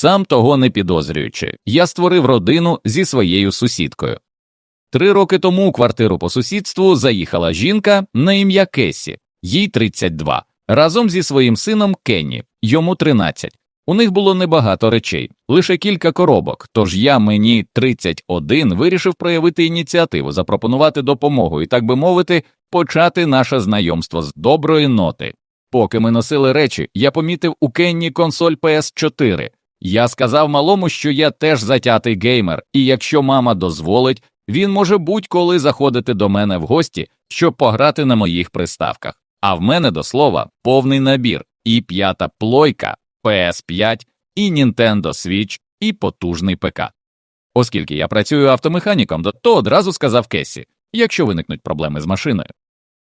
Сам того не підозрюючи, я створив родину зі своєю сусідкою. Три роки тому у квартиру по сусідству заїхала жінка на ім'я Кесі, їй 32, разом зі своїм сином Кенні, йому 13. У них було небагато речей, лише кілька коробок. Тож я мені 31 вирішив проявити ініціативу, запропонувати допомогу і, так би мовити, почати наше знайомство з доброї ноти. Поки ми носили речі, я помітив у Кенні консоль PS4. Я сказав малому, що я теж затятий геймер, і якщо мама дозволить, він може будь-коли заходити до мене в гості, щоб пограти на моїх приставках. А в мене до слова повний набір, і п'ята плойка, PS5, і Nintendo Switch, і потужний ПК. Оскільки я працюю автомеханіком, то одразу сказав Кесі, якщо виникнуть проблеми з машиною,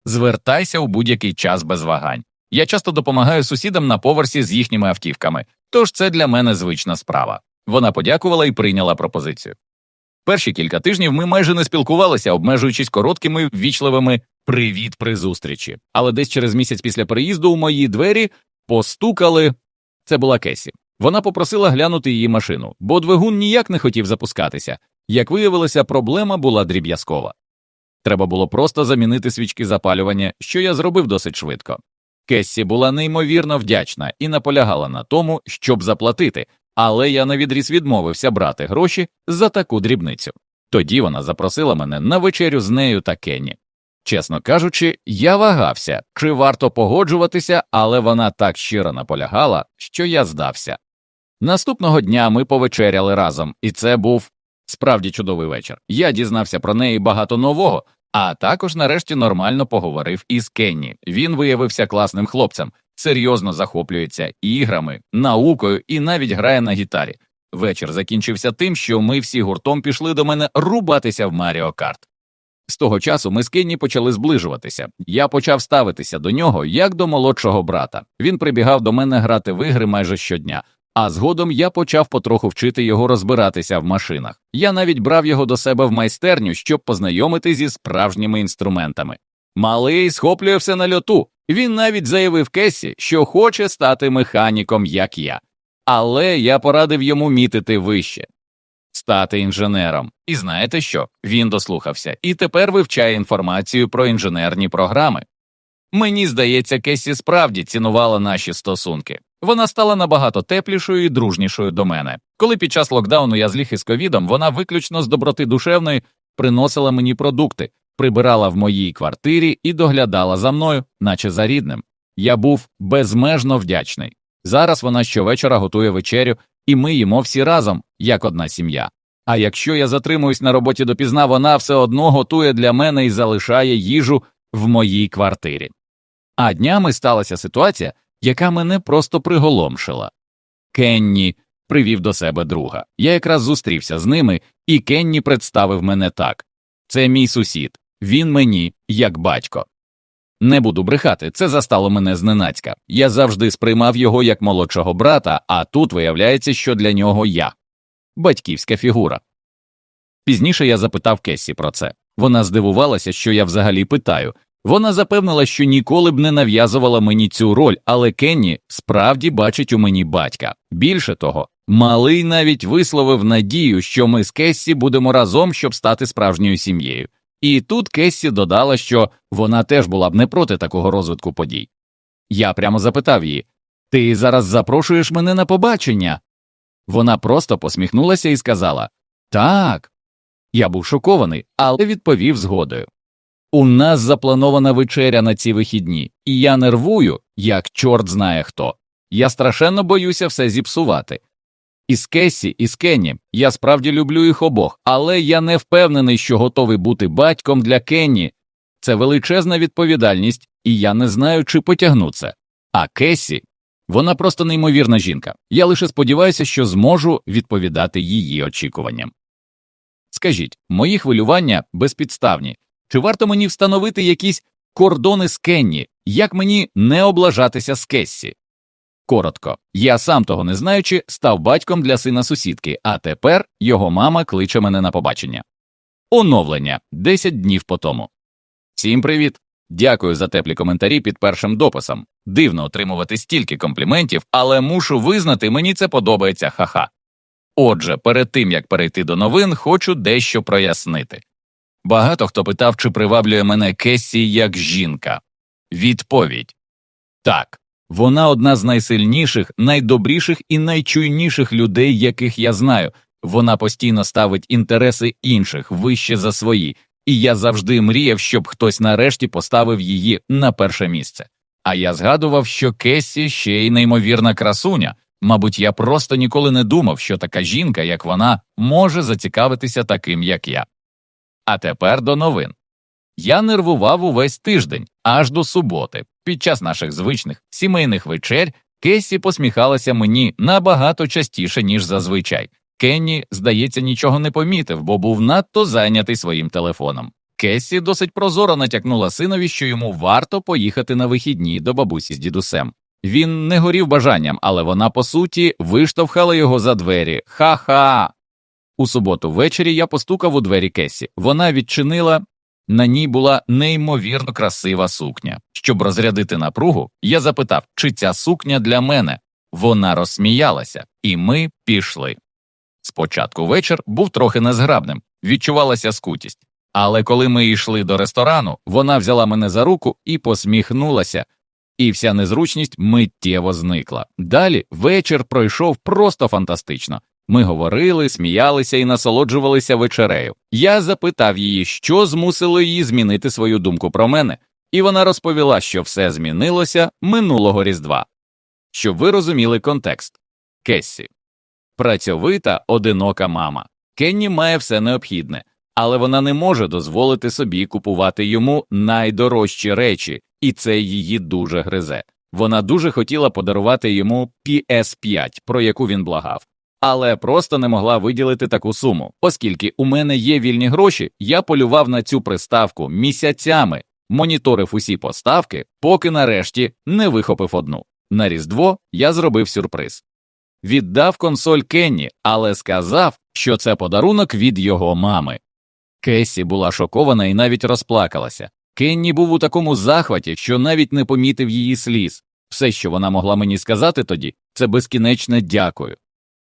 звертайся у будь-який час без вагань. Я часто допомагаю сусідам на поверсі з їхніми автівками, тож це для мене звична справа. Вона подякувала і прийняла пропозицію. Перші кілька тижнів ми майже не спілкувалися, обмежуючись короткими ввічливими привіт при зустрічі. Але десь через місяць після переїзду у мої двері постукали. Це була Кесі. Вона попросила глянути її машину, бо двигун ніяк не хотів запускатися. Як виявилося, проблема була дріб'язкова. Треба було просто замінити свічки запалювання, що я зробив досить швидко. Кессі була неймовірно вдячна і наполягала на тому, щоб заплатити, але я навідріз відмовився брати гроші за таку дрібницю. Тоді вона запросила мене на вечерю з нею та Кенні. Чесно кажучи, я вагався, чи варто погоджуватися, але вона так щиро наполягала, що я здався. Наступного дня ми повечеряли разом, і це був справді чудовий вечір. Я дізнався про неї багато нового, а також нарешті нормально поговорив із Кенні. Він виявився класним хлопцем, серйозно захоплюється іграми, наукою і навіть грає на гітарі. Вечір закінчився тим, що ми всі гуртом пішли до мене рубатися в Маріо Карт. З того часу ми з Кенні почали зближуватися. Я почав ставитися до нього як до молодшого брата. Він прибігав до мене грати в ігри майже щодня, а згодом я почав потроху вчити його розбиратися в машинах. Я навіть брав його до себе в майстерню, щоб познайомити зі справжніми інструментами. Малий схоплювався на льоту. Він навіть заявив Кесі, що хоче стати механіком, як я. Але я порадив йому мітити вище, стати інженером. І знаєте що? Він дослухався і тепер вивчає інформацію про інженерні програми. Мені здається, Кесі справді цінувала наші стосунки. Вона стала набагато теплішою і дружнішою до мене. Коли під час локдауну я зліг із ковідом, вона виключно з доброти душевної приносила мені продукти, прибирала в моїй квартирі і доглядала за мною, наче за рідним. Я був безмежно вдячний. Зараз вона щовечора готує вечерю, і ми їмо всі разом, як одна сім'я. А якщо я затримуюсь на роботі допізна, вона все одно готує для мене і залишає їжу в моїй квартирі. А днями сталася ситуація, яка мене просто приголомшила. Кенні привів до себе друга. Я якраз зустрівся з ними, і Кенні представив мене так це мій сусід, він мені як батько. Не буду брехати, це застало мене зненацька. Я завжди сприймав його як молодшого брата, а тут виявляється, що для нього я батьківська фігура. Пізніше я запитав Кесі про це. Вона здивувалася, що я взагалі питаю. Вона запевнила, що ніколи б не нав'язувала мені цю роль, але Кенні справді бачить у мені батька. Більше того, малий навіть висловив надію, що ми з Кессі будемо разом, щоб стати справжньою сім'єю. І тут Кессі додала, що вона теж була б не проти такого розвитку подій. Я прямо запитав її Ти зараз запрошуєш мене на побачення? Вона просто посміхнулася і сказала Так. Я був шокований, але відповів згодою. У нас запланована вечеря на ці вихідні, і я нервую, як чорт знає хто. Я страшенно боюся все зіпсувати. Із Кесі, і з Кенні я справді люблю їх обох, але я не впевнений, що готовий бути батьком для Кенні. Це величезна відповідальність, і я не знаю, чи потягну це. А Кесі, вона просто неймовірна жінка. Я лише сподіваюся, що зможу відповідати її очікуванням. Скажіть, мої хвилювання безпідставні. Чи варто мені встановити якісь кордони з Кенні, як мені не облажатися з Кессі? Коротко, я сам того не знаючи, став батьком для сина сусідки, а тепер його мама кличе мене на побачення. Оновлення 10 днів по тому. Всім привіт! Дякую за теплі коментарі під першим дописом. Дивно отримувати стільки компліментів, але мушу визнати, мені це подобається ха-ха. Отже, перед тим як перейти до новин, хочу дещо прояснити. Багато хто питав, чи приваблює мене Кесі як жінка. Відповідь так, вона одна з найсильніших, найдобріших і найчуйніших людей, яких я знаю. Вона постійно ставить інтереси інших вище за свої, і я завжди мріяв, щоб хтось нарешті поставив її на перше місце. А я згадував, що Кесі ще й неймовірна красуня. Мабуть, я просто ніколи не думав, що така жінка, як вона, може зацікавитися таким, як я. А тепер до новин. Я нервував увесь тиждень, аж до суботи. Під час наших звичних сімейних вечер Кесі посміхалася мені набагато частіше, ніж зазвичай. Кенні, здається, нічого не помітив, бо був надто зайнятий своїм телефоном. Кесі досить прозоро натякнула синові, що йому варто поїхати на вихідні до бабусі з дідусем. Він не горів бажанням, але вона, по суті, виштовхала його за двері. Ха-ха. У суботу ввечері я постукав у двері Кесі. Вона відчинила. На ній була неймовірно красива сукня. Щоб розрядити напругу, я запитав, чи ця сукня для мене. Вона розсміялася, і ми пішли. Спочатку вечір був трохи незграбним, відчувалася скутість. Але коли ми йшли до ресторану, вона взяла мене за руку і посміхнулася, і вся незручність миттєво зникла. Далі вечір пройшов просто фантастично. Ми говорили, сміялися і насолоджувалися вечерею. Я запитав її, що змусило її змінити свою думку про мене, і вона розповіла, що все змінилося минулого різдва. Щоб ви розуміли контекст Кессі. Працьовита, одинока мама. Кенні має все необхідне, але вона не може дозволити собі купувати йому найдорожчі речі, і це її дуже гризе. Вона дуже хотіла подарувати йому PS5, про яку він благав, але просто не могла виділити таку суму. Оскільки у мене є вільні гроші, я полював на цю приставку місяцями, моніторив усі поставки, поки нарешті не вихопив одну. На Різдво я зробив сюрприз. Віддав консоль Кенні, але сказав, що це подарунок від його мами. Кесі була шокована і навіть розплакалася. Кенні був у такому захваті, що навіть не помітив її сліз. Все, що вона могла мені сказати тоді, це безкінечне дякую.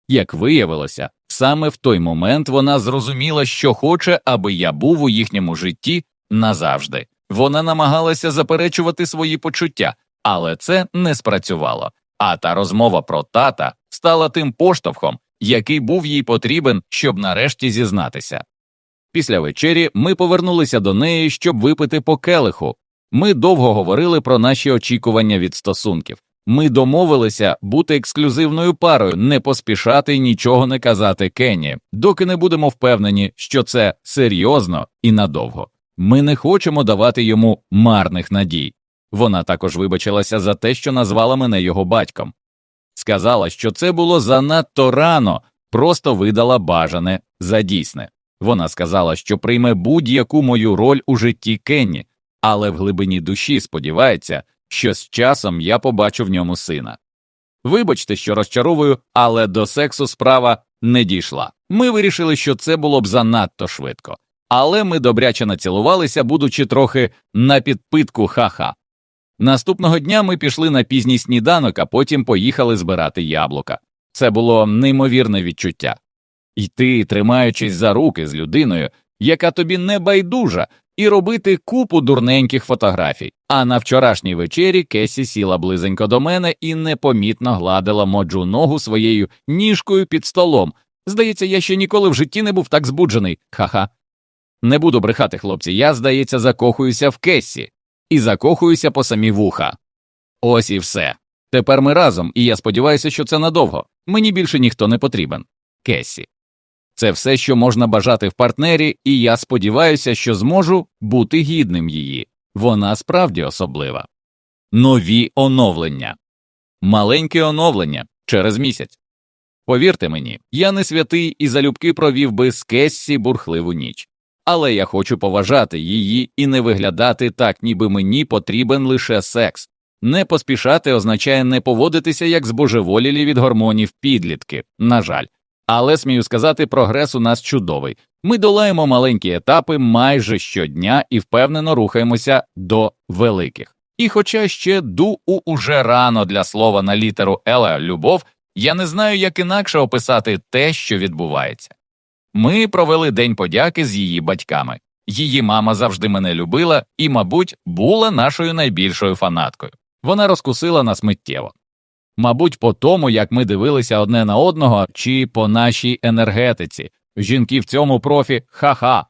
Як виявилося, саме в той момент вона зрозуміла, що хоче, аби я був у їхньому житті назавжди. Вона намагалася заперечувати свої почуття, але це не спрацювало. А та розмова про тата стала тим поштовхом, який був їй потрібен, щоб нарешті зізнатися. Після вечері ми повернулися до неї, щоб випити по келиху. Ми довго говорили про наші очікування від стосунків. Ми домовилися бути ексклюзивною парою, не поспішати й нічого не казати Кенні, доки не будемо впевнені, що це серйозно і надовго. Ми не хочемо давати йому марних надій. Вона також вибачилася за те, що назвала мене його батьком. Сказала, що це було занадто рано, просто видала бажане за дійсне. Вона сказала, що прийме будь-яку мою роль у житті Кенні, але в глибині душі сподівається, що з часом я побачу в ньому сина. Вибачте, що розчаровую, але до сексу справа не дійшла. Ми вирішили, що це було б занадто швидко, але ми добряче націлувалися, будучи трохи на підпитку ха-ха. Наступного дня ми пішли на пізній сніданок, а потім поїхали збирати яблука. Це було неймовірне відчуття йти, тримаючись за руки з людиною, яка тобі не байдужа, і робити купу дурненьких фотографій. А на вчорашній вечері Кесі сіла близенько до мене і непомітно гладила моджу ногу своєю ніжкою під столом. Здається, я ще ніколи в житті не був так збуджений. Ха-ха. Не буду брехати, хлопці, я, здається, закохуюся в Кесі і закохуюся по самі вуха. Ось і все. Тепер ми разом, і я сподіваюся, що це надовго. Мені більше ніхто не потрібен. Кесі. Це все, що можна бажати в партнері, і я сподіваюся, що зможу бути гідним її. Вона справді особлива. Нові оновлення. Маленьке оновлення через місяць. Повірте мені, я не святий і залюбки провів би з Кессі бурхливу ніч, але я хочу поважати її і не виглядати так, ніби мені потрібен лише секс. Не поспішати означає не поводитися як збожеволілі від гормонів підлітки. На жаль, Але смію сказати, прогрес у нас чудовий. Ми долаємо маленькі етапи майже щодня і впевнено рухаємося до великих. І хоча ще ду у уже рано для слова на літеру Ела любов, я не знаю, як інакше описати те, що відбувається. Ми провели день подяки з її батьками. Її мама завжди мене любила і, мабуть, була нашою найбільшою фанаткою. Вона розкусила нас миттєво. Мабуть, по тому, як ми дивилися одне на одного, чи по нашій енергетиці. Жінки в цьому профі ха-ха.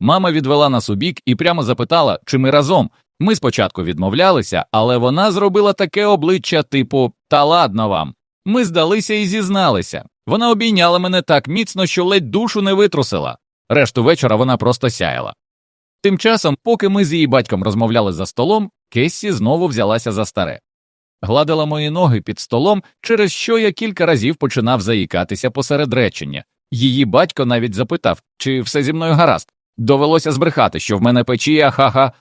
Мама відвела нас у бік і прямо запитала, чи ми разом. Ми спочатку відмовлялися, але вона зробила таке обличчя, типу Та ладно вам. Ми здалися і зізналися. Вона обійняла мене так міцно, що ледь душу не витрусила. Решту вечора вона просто сяяла. Тим часом, поки ми з її батьком розмовляли за столом, Кессі знову взялася за старе. Гладила мої ноги під столом, через що я кілька разів починав заїкатися посеред речення. Її батько навіть запитав, чи все зі мною гаразд. Довелося збрехати, що в мене печія, ха-ха.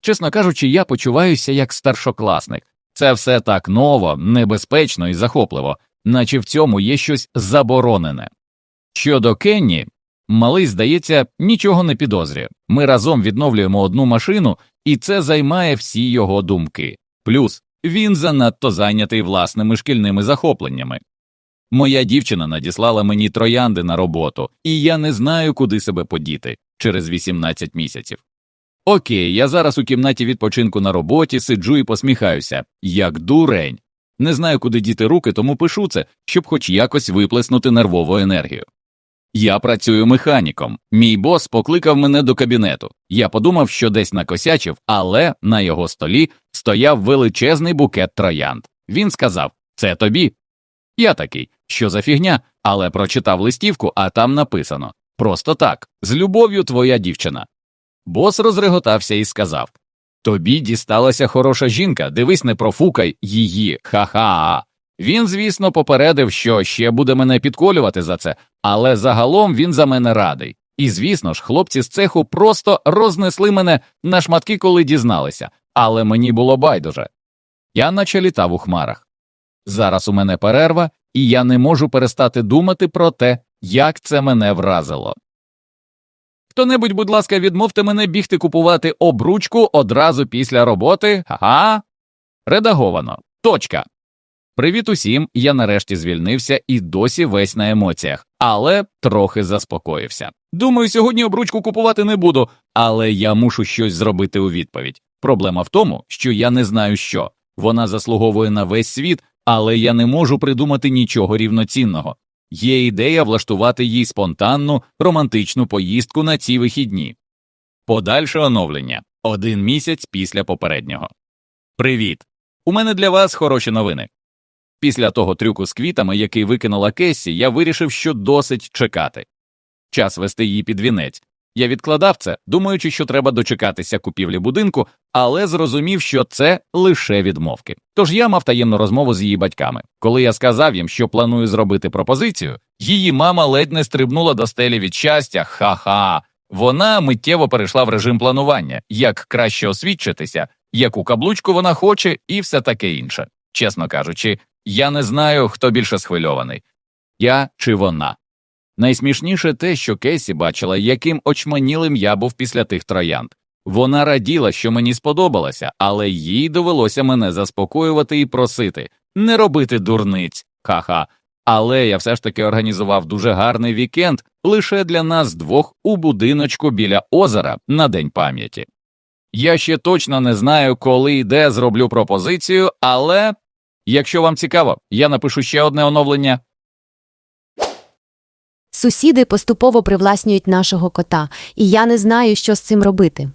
Чесно кажучи, я почуваюся як старшокласник. Це все так ново, небезпечно і захопливо, наче в цьому є щось заборонене. Щодо Кенні, малий, здається, нічого не підозрює. Ми разом відновлюємо одну машину, і це займає всі його думки. Плюс він занадто зайнятий власними шкільними захопленнями. Моя дівчина надіслала мені троянди на роботу, і я не знаю, куди себе подіти через 18 місяців. Окей, я зараз у кімнаті відпочинку на роботі сиджу і посміхаюся, як дурень. Не знаю, куди діти руки, тому пишу це, щоб хоч якось виплеснути нервову енергію. Я працюю механіком. Мій бос покликав мене до кабінету. Я подумав, що десь накосячив, але на його столі стояв величезний букет троянд. Він сказав: Це тобі. Я такий, що за фігня, але прочитав листівку, а там написано Просто так, з любов'ю твоя дівчина. Бос розреготався і сказав Тобі дісталася хороша жінка, дивись, не профукай її, ха-ха. Він, звісно, попередив, що ще буде мене підколювати за це, але загалом він за мене радий. І, звісно ж, хлопці з цеху просто рознесли мене на шматки, коли дізналися, але мені було байдуже. Я наче літав у хмарах. Зараз у мене перерва, і я не можу перестати думати про те, як це мене вразило. Хто небудь, будь ласка, відмовте мене бігти купувати обручку одразу після роботи. Ага. Редаговано. Точка. Привіт усім. Я нарешті звільнився і досі весь на емоціях, але трохи заспокоївся. Думаю, сьогодні обручку купувати не буду, але я мушу щось зробити у відповідь. Проблема в тому, що я не знаю що. Вона заслуговує на весь світ, але я не можу придумати нічого рівноцінного. Є ідея влаштувати їй спонтанну романтичну поїздку на ці вихідні. Подальше оновлення один місяць після попереднього. Привіт! У мене для вас хороші новини. Після того трюку з квітами, який викинула Кесі, я вирішив, що досить чекати. Час вести її під вінець. Я відкладав це, думаючи, що треба дочекатися купівлі будинку, але зрозумів, що це лише відмовки. Тож я мав таємну розмову з її батьками. Коли я сказав їм, що планую зробити пропозицію, її мама ледь не стрибнула до стелі від щастя. Ха-ха. Вона миттєво перейшла в режим планування, як краще освідчитися, яку каблучку вона хоче, і все таке інше. Чесно кажучи, я не знаю, хто більше схвильований я чи вона. Найсмішніше те, що Кейсі бачила, яким очманілим я був після тих троянд. Вона раділа, що мені сподобалося, але їй довелося мене заспокоювати і просити не робити дурниць, ха-ха. Але я все ж таки організував дуже гарний вікенд лише для нас двох у будиночку біля озера на День пам'яті. Я ще точно не знаю, коли і де зроблю пропозицію, але якщо вам цікаво, я напишу ще одне оновлення. Сусіди поступово привласнюють нашого кота, і я не знаю, що з цим робити.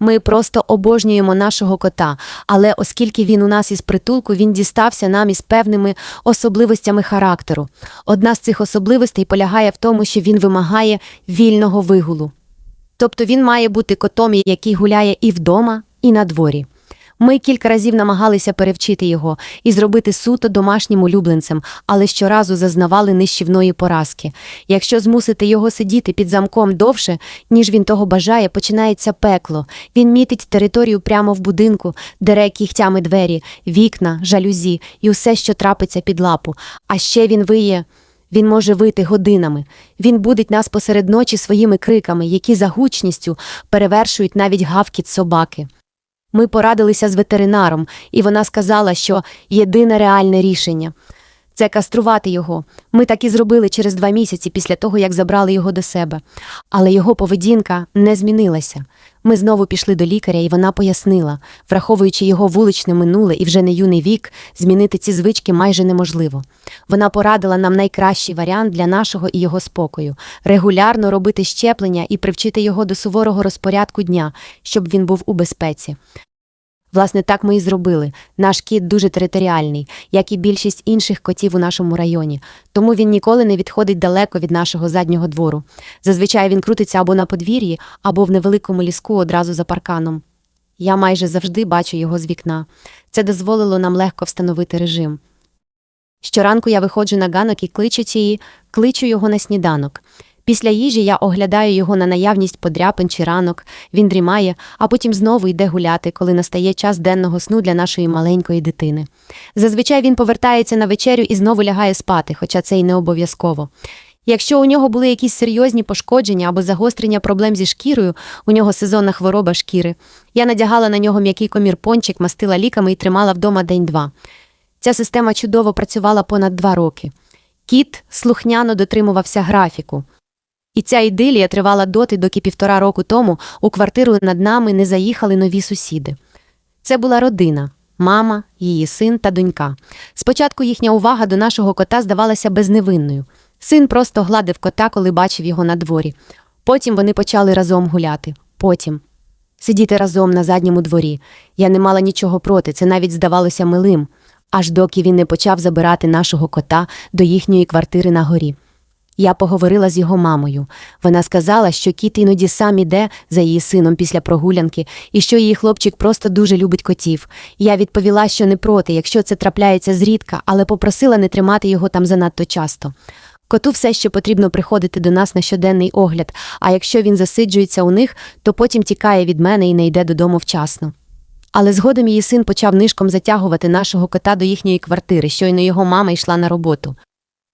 Ми просто обожнюємо нашого кота, але оскільки він у нас із притулку, він дістався нам із певними особливостями характеру. Одна з цих особливостей полягає в тому, що він вимагає вільного вигулу. Тобто він має бути котом, який гуляє і вдома, і на дворі. Ми кілька разів намагалися перевчити його і зробити суто домашнім улюбленцем, але щоразу зазнавали нищівної поразки. Якщо змусити його сидіти під замком довше, ніж він того бажає, починається пекло. Він мітить територію прямо в будинку, дере кігтями двері, вікна, жалюзі і усе, що трапиться під лапу. А ще він виє. Він може вийти годинами. Він будить нас посеред ночі своїми криками, які за гучністю перевершують навіть гавкіт собаки. Ми порадилися з ветеринаром, і вона сказала, що єдине реальне рішення це каструвати його. Ми так і зробили через два місяці після того, як забрали його до себе. Але його поведінка не змінилася. Ми знову пішли до лікаря, і вона пояснила, враховуючи його вуличне минуле і вже не юний вік, змінити ці звички майже неможливо. Вона порадила нам найкращий варіант для нашого і його спокою регулярно робити щеплення і привчити його до суворого розпорядку дня, щоб він був у безпеці. Власне, так ми і зробили. Наш кіт дуже територіальний, як і більшість інших котів у нашому районі, тому він ніколи не відходить далеко від нашого заднього двору. Зазвичай він крутиться або на подвір'ї, або в невеликому ліску одразу за парканом. Я майже завжди бачу його з вікна. Це дозволило нам легко встановити режим. Щоранку я виходжу на ганок і кличу її, кличу його на сніданок. Після їжі я оглядаю його на наявність подряпин чи ранок, він дрімає, а потім знову йде гуляти, коли настає час денного сну для нашої маленької дитини. Зазвичай він повертається на вечерю і знову лягає спати, хоча це й не обов'язково. Якщо у нього були якісь серйозні пошкодження або загострення проблем зі шкірою, у нього сезонна хвороба шкіри. Я надягала на нього м'який комір пончик, мастила ліками і тримала вдома день-два. Ця система чудово працювала понад два роки. Кіт слухняно дотримувався графіку. І ця ідилія тривала доти, доки півтора року тому у квартиру над нами не заїхали нові сусіди. Це була родина мама, її син та донька. Спочатку їхня увага до нашого кота здавалася безневинною. Син просто гладив кота, коли бачив його на дворі. Потім вони почали разом гуляти. Потім сидіти разом на задньому дворі. Я не мала нічого проти, це навіть здавалося милим, аж доки він не почав забирати нашого кота до їхньої квартири на горі. Я поговорила з його мамою. Вона сказала, що кіт іноді сам іде за її сином після прогулянки, і що її хлопчик просто дуже любить котів. Я відповіла, що не проти, якщо це трапляється зрідка, але попросила не тримати його там занадто часто. Коту все ще потрібно приходити до нас на щоденний огляд, а якщо він засиджується у них, то потім тікає від мене і не йде додому вчасно. Але згодом її син почав нишком затягувати нашого кота до їхньої квартири, щойно його мама йшла на роботу.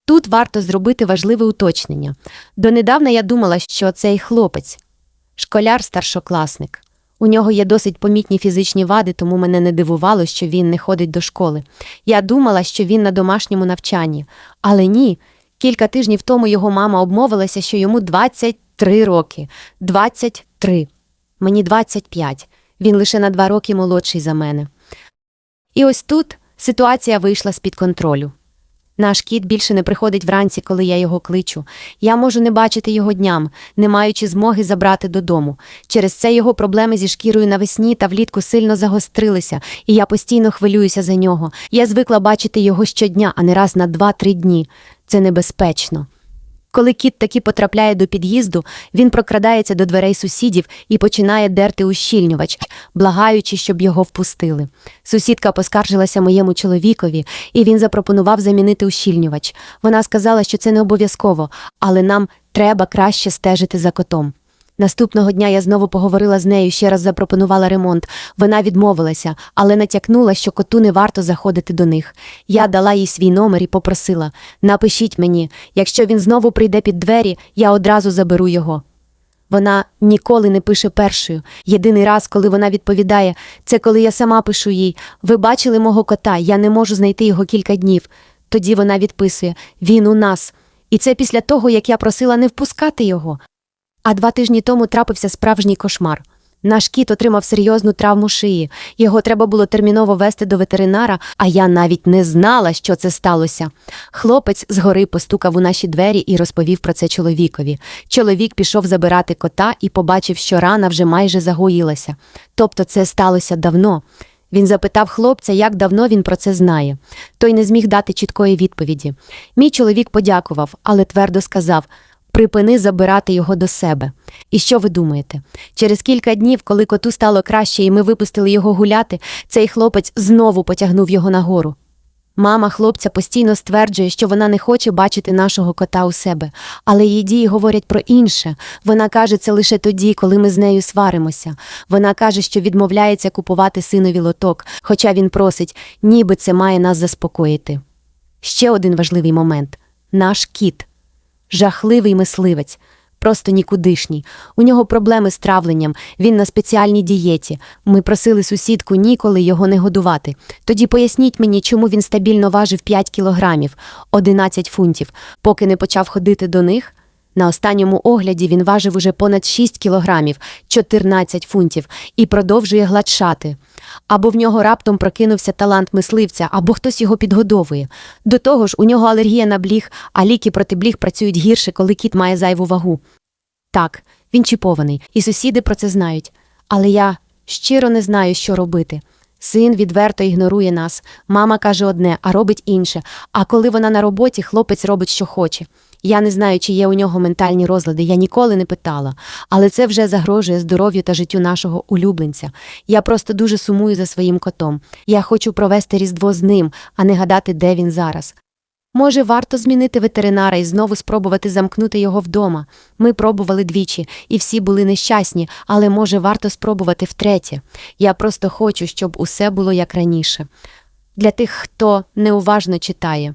Тут варто зробити важливе уточнення. Донедавна я думала, що цей хлопець школяр-старшокласник. У нього є досить помітні фізичні вади, тому мене не дивувало, що він не ходить до школи. Я думала, що він на домашньому навчанні. Але ні, кілька тижнів тому його мама обмовилася, що йому 23 роки. 23. Мені 25. Він лише на два роки молодший за мене. І ось тут ситуація вийшла з-під контролю. Наш кіт більше не приходить вранці, коли я його кличу. Я можу не бачити його дням, не маючи змоги забрати додому. Через це його проблеми зі шкірою навесні та влітку сильно загострилися, і я постійно хвилююся за нього. Я звикла бачити його щодня, а не раз на два-три дні. Це небезпечно. Коли кіт таки потрапляє до під'їзду, він прокрадається до дверей сусідів і починає дерти ущільнювач, благаючи, щоб його впустили. Сусідка поскаржилася моєму чоловікові, і він запропонував замінити ущільнювач. Вона сказала, що це не обов'язково, але нам треба краще стежити за котом. Наступного дня я знову поговорила з нею, ще раз запропонувала ремонт. Вона відмовилася, але натякнула, що коту не варто заходити до них. Я дала їй свій номер і попросила напишіть мені, якщо він знову прийде під двері, я одразу заберу його. Вона ніколи не пише першою. Єдиний раз, коли вона відповідає, це коли я сама пишу їй Ви бачили мого кота, я не можу знайти його кілька днів. Тоді вона відписує Він у нас. І це після того, як я просила не впускати його. А два тижні тому трапився справжній кошмар. Наш кіт отримав серйозну травму шиї. Його треба було терміново вести до ветеринара, а я навіть не знала, що це сталося. Хлопець згори постукав у наші двері і розповів про це чоловікові. Чоловік пішов забирати кота і побачив, що рана вже майже загоїлася. Тобто це сталося давно. Він запитав хлопця, як давно він про це знає. Той не зміг дати чіткої відповіді. Мій чоловік подякував, але твердо сказав припини забирати його до себе. І що ви думаєте? Через кілька днів, коли коту стало краще, і ми випустили його гуляти, цей хлопець знову потягнув його нагору. Мама хлопця постійно стверджує, що вона не хоче бачити нашого кота у себе, але її дії говорять про інше. Вона каже це лише тоді, коли ми з нею сваримося. Вона каже, що відмовляється купувати синові лоток, хоча він просить, ніби це має нас заспокоїти. Ще один важливий момент. наш кіт. Жахливий мисливець, просто нікудишній. У нього проблеми з травленням, він на спеціальній дієті. Ми просили сусідку ніколи його не годувати. Тоді поясніть мені, чому він стабільно важив 5 кілограмів, 11 фунтів, поки не почав ходити до них. На останньому огляді він важив уже понад 6 кілограмів, 14 фунтів, і продовжує гладшати. Або в нього раптом прокинувся талант мисливця, або хтось його підгодовує. До того ж, у нього алергія на бліг, а ліки проти бліг працюють гірше, коли кіт має зайву вагу. Так, він чіпований, і сусіди про це знають. Але я щиро не знаю, що робити. Син відверто ігнорує нас. Мама каже одне, а робить інше. А коли вона на роботі, хлопець робить, що хоче. Я не знаю, чи є у нього ментальні розлади, я ніколи не питала, але це вже загрожує здоров'ю та життю нашого улюбленця. Я просто дуже сумую за своїм котом. Я хочу провести Різдво з ним, а не гадати, де він зараз. Може, варто змінити ветеринара і знову спробувати замкнути його вдома. Ми пробували двічі, і всі були нещасні, але може варто спробувати втретє. Я просто хочу, щоб усе було як раніше. Для тих, хто неуважно читає.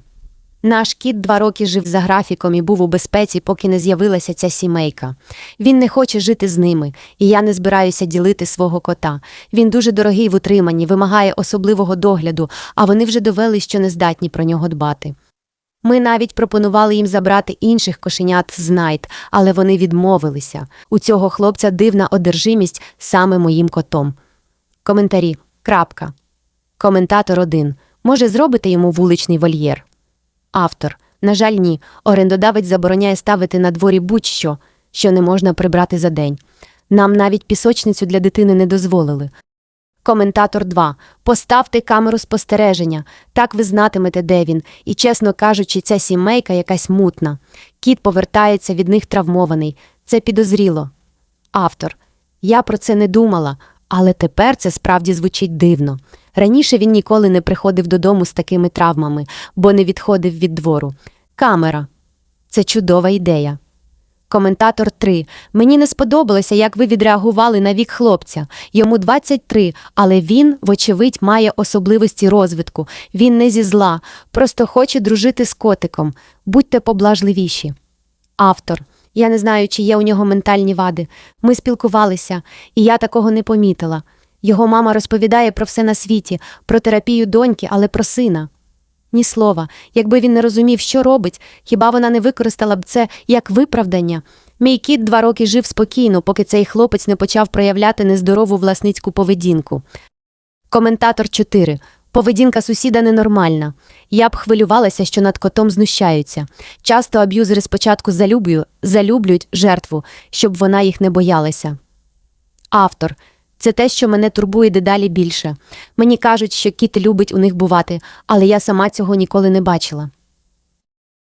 Наш кіт два роки жив за графіком і був у безпеці, поки не з'явилася ця сімейка. Він не хоче жити з ними, і я не збираюся ділити свого кота. Він дуже дорогий в утриманні, вимагає особливого догляду, а вони вже довели, що не здатні про нього дбати. Ми навіть пропонували їм забрати інших кошенят з Найт, але вони відмовилися. У цього хлопця дивна одержимість саме моїм котом. Коментарі. Крапка. Коментатор 1. Може, зробити йому вуличний вольєр? Автор. На жаль, ні. Орендодавець забороняє ставити на дворі будь-що, що не можна прибрати за день. Нам навіть пісочницю для дитини не дозволили. Коментатор 2. Поставте камеру спостереження. Так ви знатимете, де він. І, чесно кажучи, ця сімейка якась мутна. Кіт повертається від них травмований. Це підозріло. Автор. Я про це не думала, але тепер це справді звучить дивно. Раніше він ніколи не приходив додому з такими травмами, бо не відходив від двору. Камера. Це чудова ідея. Коментатор 3. Мені не сподобалося, як ви відреагували на вік хлопця. Йому 23, але він, вочевидь, має особливості розвитку. Він не зі зла, просто хоче дружити з котиком. Будьте поблажливіші. Автор. Я не знаю, чи є у нього ментальні вади. Ми спілкувалися, і я такого не помітила. Його мама розповідає про все на світі, про терапію доньки, але про сина. Ні слова. Якби він не розумів, що робить, хіба вона не використала б це як виправдання? Мій кіт два роки жив спокійно, поки цей хлопець не почав проявляти нездорову власницьку поведінку. Коментатор 4. Поведінка сусіда ненормальна. Я б хвилювалася, що над котом знущаються. Часто аб'юзери спочатку залюблю, залюблюють жертву, щоб вона їх не боялася. Автор. Це те, що мене турбує дедалі більше. Мені кажуть, що кіт любить у них бувати, але я сама цього ніколи не бачила.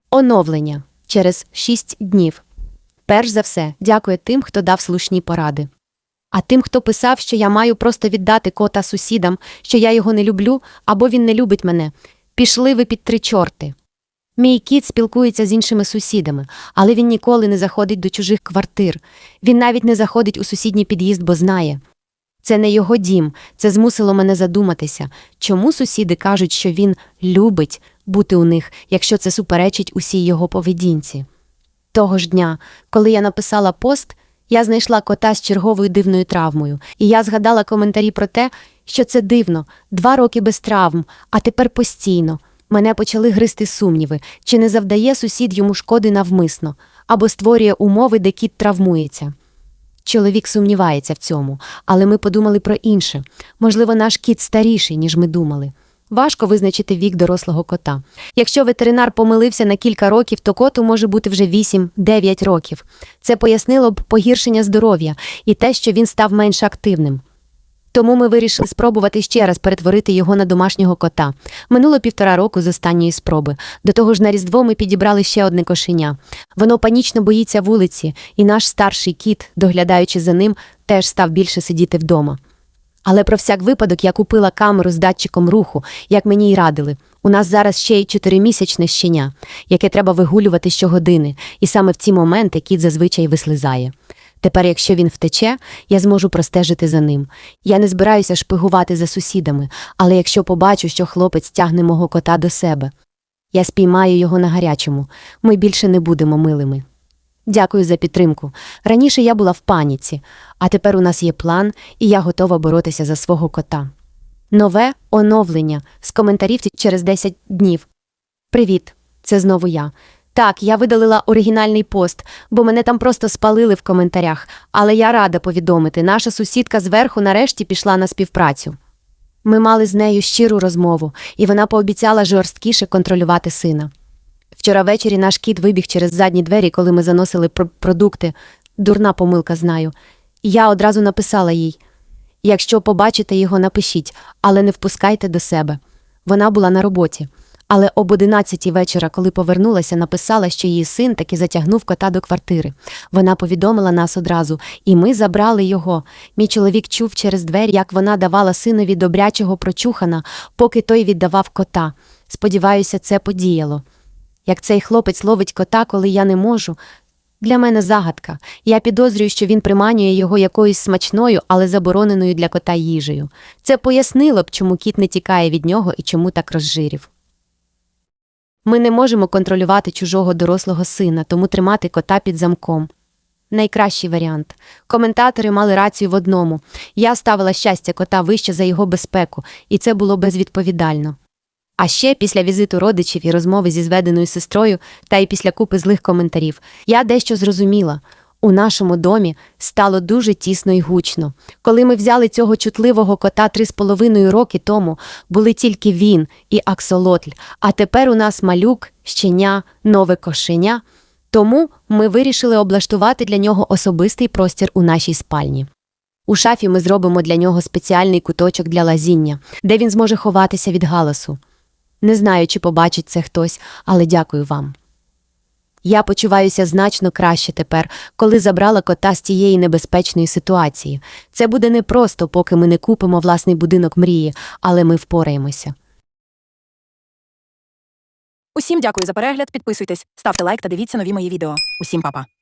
Оновлення через 6 днів. Перш за все, дякую тим, хто дав слушні поради. А тим, хто писав, що я маю просто віддати кота сусідам, що я його не люблю або він не любить мене. Пішли ви під три чорти. Мій кіт спілкується з іншими сусідами, але він ніколи не заходить до чужих квартир. Він навіть не заходить у сусідній під'їзд, бо знає. Це не його дім, це змусило мене задуматися, чому сусіди кажуть, що він любить бути у них, якщо це суперечить усій його поведінці. Того ж дня, коли я написала пост, я знайшла кота з черговою дивною травмою, і я згадала коментарі про те, що це дивно, два роки без травм, а тепер постійно. Мене почали гризти сумніви, чи не завдає сусід йому шкоди навмисно, або створює умови, де кіт травмується. Чоловік сумнівається в цьому, але ми подумали про інше. Можливо, наш кіт старіший, ніж ми думали. Важко визначити вік дорослого кота. Якщо ветеринар помилився на кілька років, то коту може бути вже 8-9 років. Це пояснило б погіршення здоров'я і те, що він став менш активним. Тому ми вирішили спробувати ще раз перетворити його на домашнього кота. Минуло півтора року з останньої спроби. До того ж, на Різдво ми підібрали ще одне кошеня. Воно панічно боїться вулиці, і наш старший кіт, доглядаючи за ним, теж став більше сидіти вдома. Але про всяк випадок я купила камеру з датчиком руху, як мені й радили. У нас зараз ще й чотиримісячне щеня, яке треба вигулювати щогодини, і саме в ці моменти кіт зазвичай вислизає. Тепер, якщо він втече, я зможу простежити за ним. Я не збираюся шпигувати за сусідами, але якщо побачу, що хлопець тягне мого кота до себе, Я спіймаю його на гарячому. Ми більше не будемо милими. Дякую за підтримку. Раніше я була в паніці, а тепер у нас є план, і я готова боротися за свого кота. Нове оновлення з коментарів через 10 днів. Привіт, це знову я. Так, я видалила оригінальний пост, бо мене там просто спалили в коментарях, але я рада повідомити, наша сусідка зверху нарешті пішла на співпрацю. Ми мали з нею щиру розмову, і вона пообіцяла жорсткіше контролювати сина. Вчора ввечері наш кіт вибіг через задні двері, коли ми заносили пр- продукти. Дурна помилка, знаю. І я одразу написала їй: якщо побачите його, напишіть, але не впускайте до себе. Вона була на роботі. Але об одинадцятій вечора, коли повернулася, написала, що її син таки затягнув кота до квартири. Вона повідомила нас одразу, і ми забрали його. Мій чоловік чув через двері, як вона давала синові добрячого прочухана, поки той віддавав кота. Сподіваюся, це подіяло. Як цей хлопець ловить кота, коли я не можу. Для мене загадка. Я підозрюю, що він приманює його якоюсь смачною, але забороненою для кота їжею. Це пояснило б, чому кіт не тікає від нього і чому так розжирів. Ми не можемо контролювати чужого дорослого сина, тому тримати кота під замком. Найкращий варіант. Коментатори мали рацію в одному. Я ставила щастя кота вище за його безпеку, і це було безвідповідально. А ще після візиту родичів і розмови зі зведеною сестрою, та й після купи злих коментарів, я дещо зрозуміла. У нашому домі стало дуже тісно і гучно. Коли ми взяли цього чутливого кота три з половиною роки тому, були тільки він і аксолотль, а тепер у нас малюк, щеня, нове кошеня. Тому ми вирішили облаштувати для нього особистий простір у нашій спальні. У шафі ми зробимо для нього спеціальний куточок для лазіння, де він зможе ховатися від галасу. Не знаю, чи побачить це хтось, але дякую вам. Я почуваюся значно краще тепер, коли забрала кота з тієї небезпечної ситуації. Це буде непросто, поки ми не купимо власний будинок мрії, але ми впораємося. Усім дякую за перегляд. Підписуйтесь, ставте лайк та дивіться нові мої відео. Усім па-па.